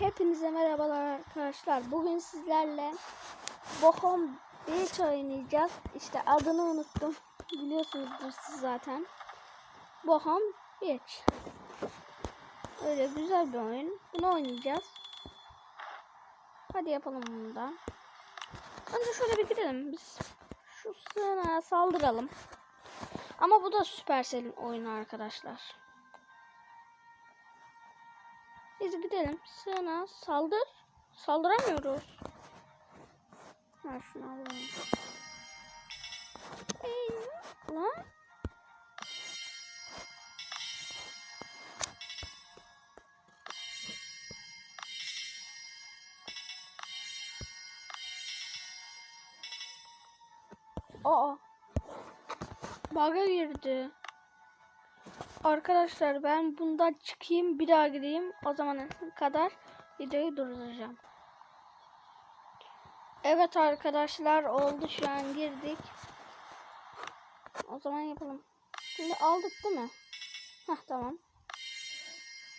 Hepinize merhabalar arkadaşlar. Bugün sizlerle Bohom Beach oynayacağız. İşte adını unuttum. Biliyorsunuzdur siz zaten. Bohom Beach. Öyle güzel bir oyun. Bunu oynayacağız. Hadi yapalım bunu da. Önce şöyle bir gidelim biz. Şu sığınağa saldıralım. Ama bu da Supercell'in oyunu arkadaşlar. Biz gidelim. Sığına saldır. Saldıramıyoruz. Ha şunu alalım. Ey, lan. Aa. Bug'a girdi. Arkadaşlar ben bundan çıkayım bir daha gireyim. O zamana kadar videoyu durduracağım. Evet arkadaşlar oldu şu an girdik. O zaman yapalım. Şimdi aldık değil mi? Hah tamam.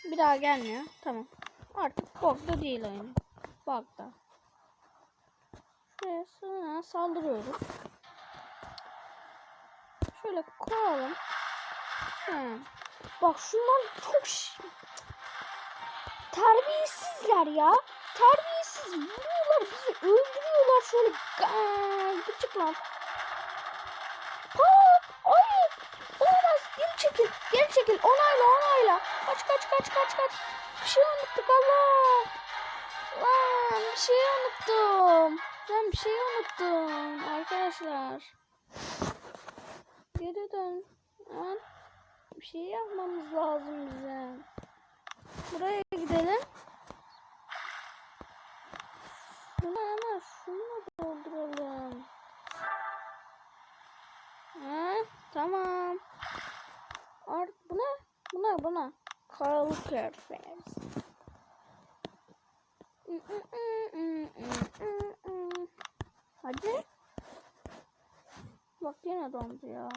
Bir daha gelmiyor. Tamam. Artık bug'da değil oyun. Bug'da. Şuraya saldırıyoruz. Şöyle koyalım. Bak şunlar çok terbiyesizler ya. Terbiyesiz vuruyorlar bizi öldürüyorlar şöyle ga- gıcıklar. Ha, ay, olamaz geri çekil geri çekil onayla onayla. Kaç kaç kaç kaç kaç. Bir şey unuttuk Allah. Lan bir şey unuttum. Ben bir şey unuttum arkadaşlar. Geri dön. Şey yapmamız lazım bize. Buraya gidelim. Şunu ama şunu dolduralım. Ha, tamam. Artık buna, buna, buna. Karl Kerfez. Hadi. Bak yine dondu ya.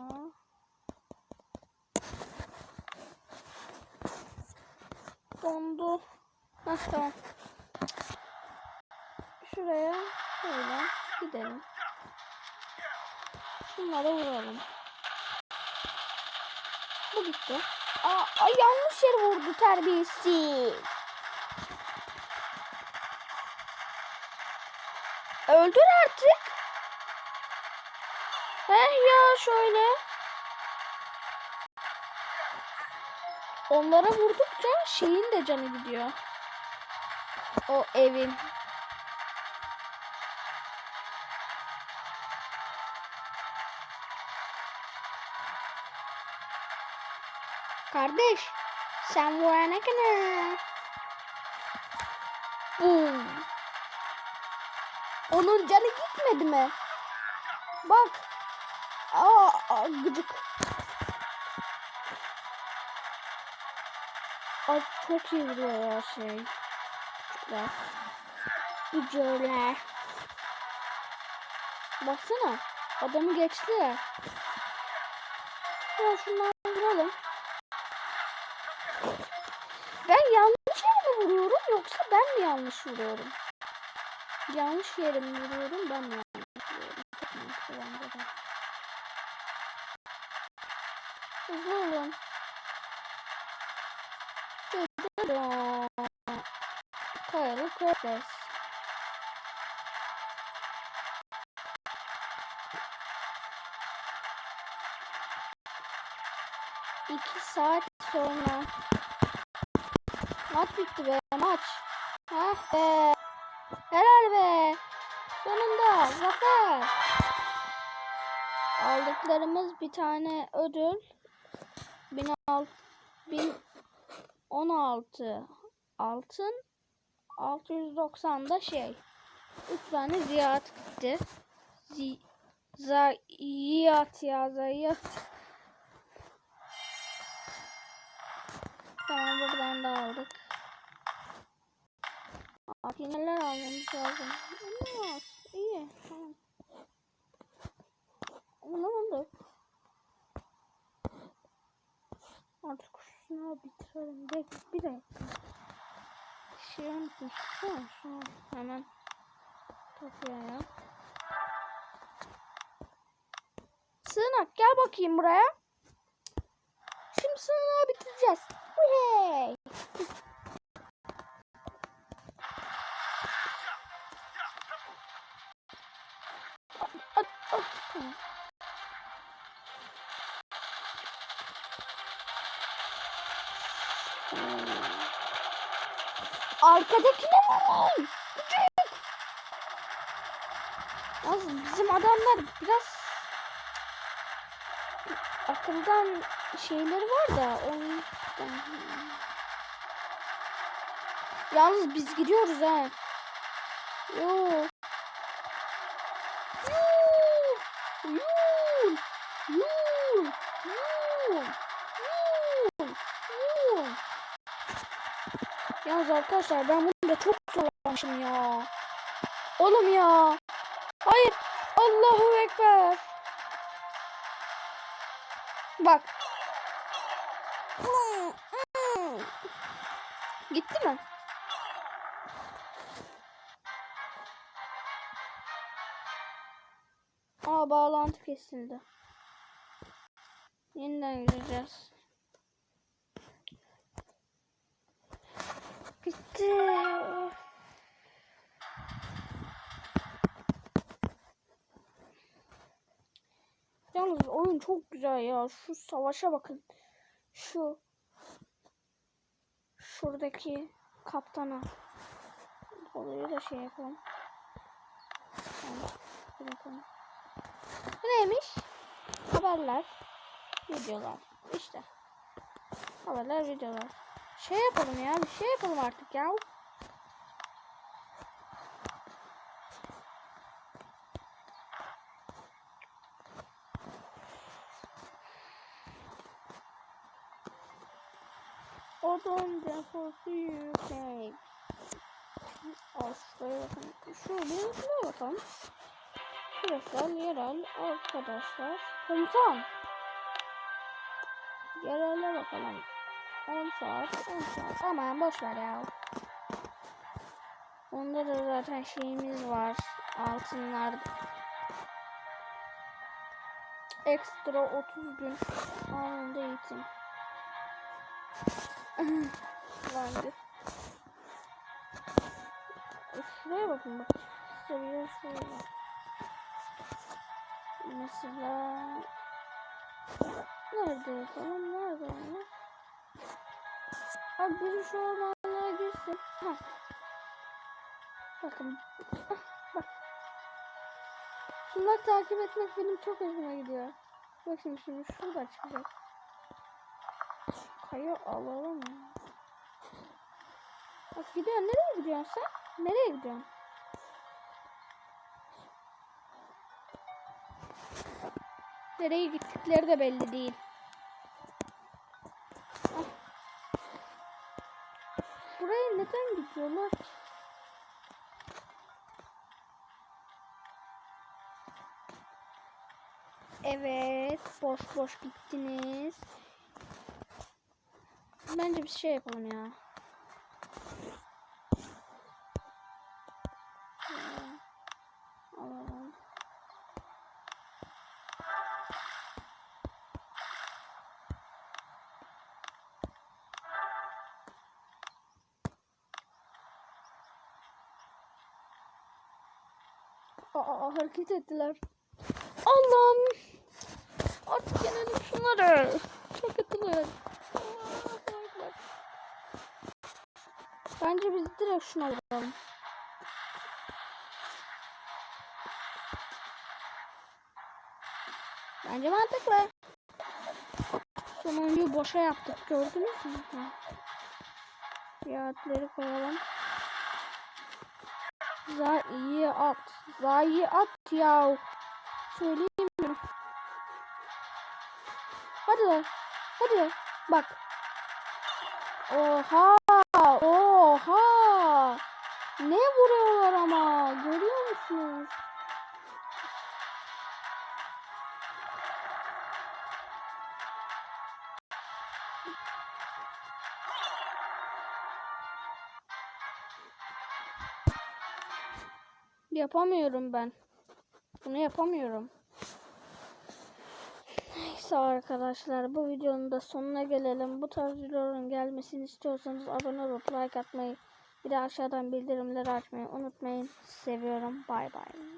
Dondu. Hah tamam. Şuraya böyle gidelim. Bunlara vuralım. Bu gitti. Aa, ay yanlış yere vurdu terbiyesiz. Öldür artık. Heh ya şöyle. Onlara vurdukça şeyin de canı gidiyor. O evin. Kardeş, sen vurana kadar. Boom. Onun canı gitmedi mi? Bak. Aa, aa gıcık. Ay çok iyi vuruyor ya şey. Küçükler. Gücüler. Baksana. Adamı geçtiler. Ya şunları vuralım. Ben yanlış yere mi vuruyorum yoksa ben mi yanlış vuruyorum? Yanlış yere mi vuruyorum ben mi yanlış vuruyorum? Hızlı olun. Koyalım Körfez. İki saat sonra. Maç bitti be maç. Hah be. Helal be. Sonunda zafer. Aldıklarımız bir tane ödül. 1016 altın 690 da şey 3 tane ziyaret gitti. Zi zayiat ya zayiat. Tamam buradan da aldık. Abi neler almamız lazım? Olmaz. İyi. Tamam. Onu aldık. Artık şunu bitirelim. Bekle bir dakika. şey unutmuştuk değil mi? Şu hemen toplayalım. Sığınak gel bakayım buraya. Şimdi sığınağı bitireceğiz. Hey. Arkadakine vurun. Bizim adamlar biraz akıldan şeyleri var da onun Yalnız biz gidiyoruz ha. Yo. Arkadaşlar ben bunu da çok zorlanmışım ya. Oğlum ya. Hayır. Allahu Ekber. Bak. Gitti mi? Aa bağlantı kesildi. Yeniden gireceğiz. Bitti. Yalnız oyun çok güzel ya. Şu savaşa bakın. Şu şuradaki kaptana. Olayı da şey yapalım. Bırakalım. Neymiş? Haberler, videolar. İşte. Haberler, videolar. Şey yapalım ya, bir şey yapalım artık ya. Odun deposu yüksek. Al şuraya bakın. Şu benimkine bakalım. Küresel, yerel, arkadaşlar. Komutan. Yerele bakalım. 10 saat, 10 saat. Aman boş ver ya. Onda da zaten şeyimiz var. Altınlar. Ekstra 30 gün anında eğitim. Vardı. E, Şuraya bakın bak. Seviye şuraya bak. Mesela nerede yapalım? Nerede onu? Abi biri şu ormanlara girsin. Ha. Bakın. Ah, bak. Şunları takip etmek benim çok hoşuma gidiyor. Bakın şimdi şurada çıkacak. Kayı alalım. Bak gidiyor. Nereye gidiyorsun sen? Nereye gidiyorsun? Nereye gittikleri de belli değil. Buraya neden gidiyorlar? Evet, boş boş gittiniz. Bence bir şey yapalım ya. Aa, hareket ettiler. Allah'ım. Artık yenelim şunları. Çok kötüler. Allahu Ekber. Bence biz direkt şuna vuralım. Bence mantıklı. Sonuncuyu boşa yaptık gördünüz mü? Fiyatları koyalım. Zayi at. Zayi at ya. Söyleyeyim mi? Hadi lan. Hadi. Bak. Oha. Oha! Ne vuruyorlar ama? Görüyor musunuz? Yapamıyorum ben. Bunu yapamıyorum. Neyse arkadaşlar bu videonun da sonuna gelelim. Bu tarz videoların gelmesini istiyorsanız abone olup like atmayı bir de aşağıdan bildirimleri açmayı unutmayın. Seviyorum. Bay bay.